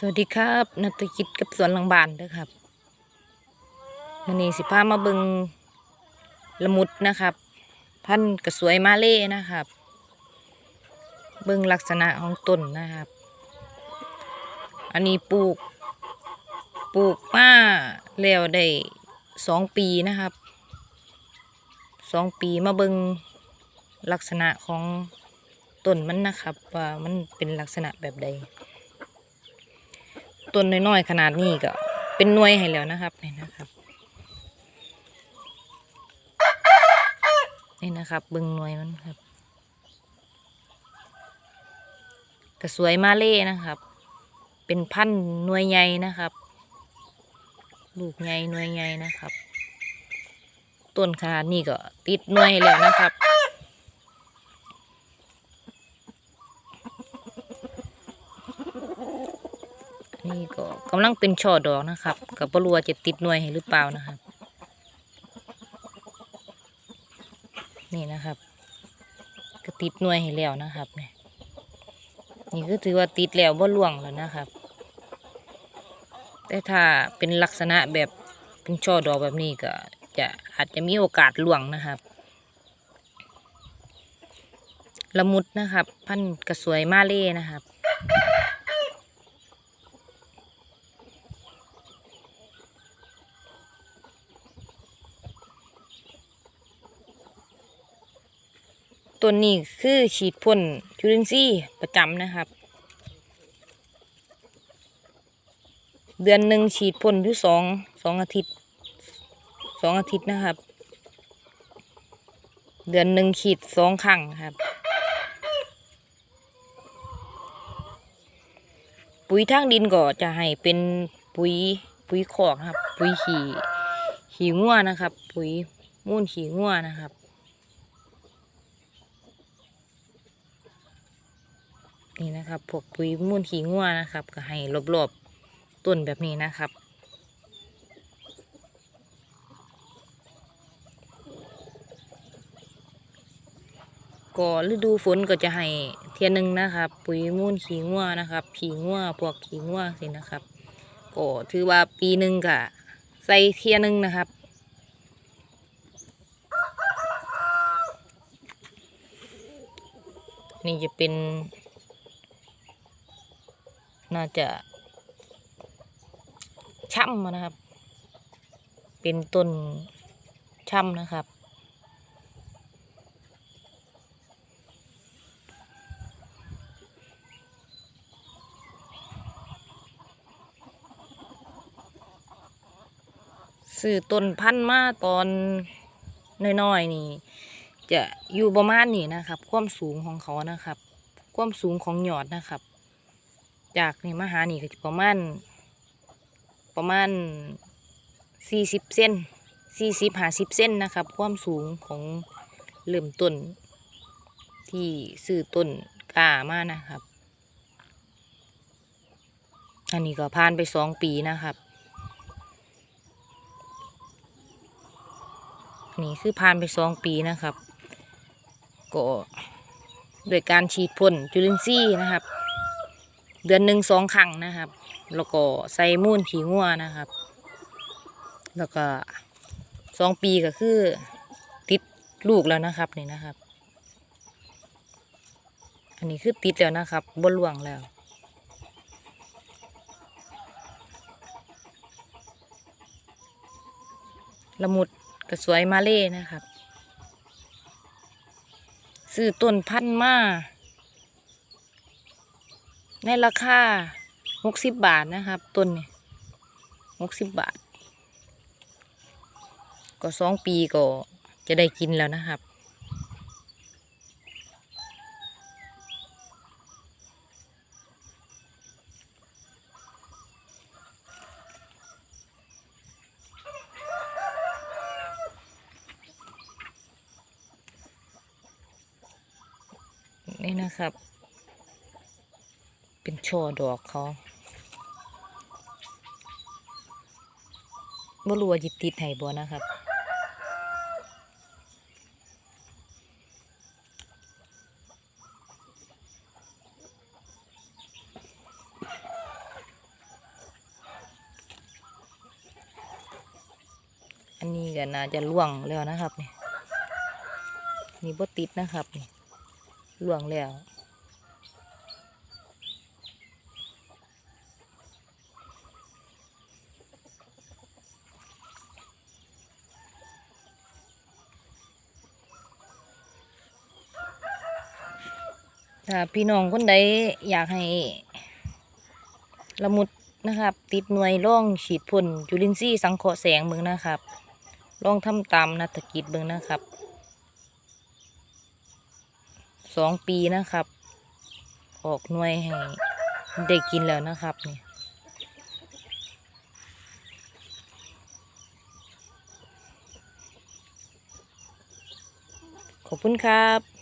สวัสดีครับนัตกิจกับสวนหลังบ้านเด้อครับมันนี้สิพามาเบิงละมุดนะครับ พันกระสวยมาเล่นะครับเบิงลักษณะของต้นนะครับ อันนี้ปลูก ปลูกมาแล้วได้สองปีนะครับสองปีมาเบิงลักษณะของต้นมันนะครับ ว่ามันเป็นลักษณะแบบใด ต้นน้อยๆขนาดนี้ก็ เป็นหน่วยให้แล้วนะครับนี่นะครับนี่นะครับเบึงหน่วยมันครับกระสวยมาเล่นะครับ เป็นพันหน่วยใหญ่นะครับ ลูกใหญ่หน่วยใหญ่นะครับต้นขนาดนี้ก็ติดหน่วยให้แล้วนะครับ นี่ก็กำลังเป็นช่อดอกนะครับกับปรัวจะติดหน่วยหรือเปล่านะครับ นี่นะครับก็ติดหน่วยให้แล้วนะครับเนี่ยนี่ก็ถือว่าติดแล้วบ่ล่วงแล้วนะครับ แต่ถ้าเป็นลักษณะแบบเป็นช่อดอกแบบนี้ก็จะอาจจะมีโอกาสล่วงนะครับละมุดนะครับ พันกระสวยมาเล่นะครับ ตัวนี้คือฉีดพ่นจุลินทรีย์ประจำนะครับ เดือนหนึ่งฉีดพ่นอยู่สองสองอาทิตย์สองอาทิตย์นะครับ เดือนหนึ่งฉีดสองครั้งครับ ปุ๋ยทางดินก็จะให้เป็นปุ๋ยปุ๋ยขอกครับ ปุ๋ยขี่ขี่งัวนะครับ ปุ๋ยมูนขี่งัวนะครับ นี่นะครับพวกปุ๋ยมูลขี้งัวนะครับ ก็ให้รอบๆต้นแบบนี้นะครับก็ฤดูฝนก็จะให้เทียนหนึ่งนะครับ ปุ๋ยมูลขี้งัวนะครับขี้งัวพวกขี้งัวสินะครับก็ถือว่าปีหนึ่งก็ใส่เทียหนึ่งนะครับนี่จะเป็น น่าจะช่ำนะครับ เป็นต้นช่ำนะครับ ซื้อต้นพันธุ์มาตอนน้อยๆนี่ จะอยู่ประมาณนี้นะครับ ความสูงของเขานะครับ ความสูงของหยอดนะครับ จากนี่มาหานี่ก็ประมาณ ประมาณสี่สิบเซนสี่สิบห้าสิบเซนนะครับ ความสูงของเริ่มต้น ที่ซื้อต้นกามานะครับ อันนี้ก็ผ่านไปสองปีนะครับนี่คือผ่านไปสองปีนะครับ ก็โดยการฉีดพ่นจุลินทรีย์นะครับ เดือนหนึ่งสองครั้งนะครับ แล้วก็ใส่มูลขี้งัวนะครับ แล้วก็สองปีก็คือ ติดลูกแล้วนะครับนี่นะครับ อันนี้คือติดแล้วนะครับบนหลวงแล้วละมุดกระสวยมาเล่นะครับ ซื้อต้นพันธุ์มา ในราคาหกสิบบาทนะครับต้นนี่หกสิบบาท ก็สองปีก็จะได้กินแล้วนะครับ นี่นะครับ ช่อดอกเขาบ่รู้ว่าจิติดไห้บ่นะครับอันนี้ก็น่าจะล่วงแล้วนะครับนี่นี่บ่ติดนะครับนี่ล่วงแล้ว ถ้าพี่น้องคนใดอยากให้ละมุดนะครับ ติดหน่วยร่องฉีดพ่นจุลินทรีย์สังเคราะห์แสงเบิ่งนะครับลองทำตามนักกิจเบิ่งนะครับสองปีนะครับ ออกหน่วยให้ได้กินแล้วนะครับนี่ขอบคุณครับ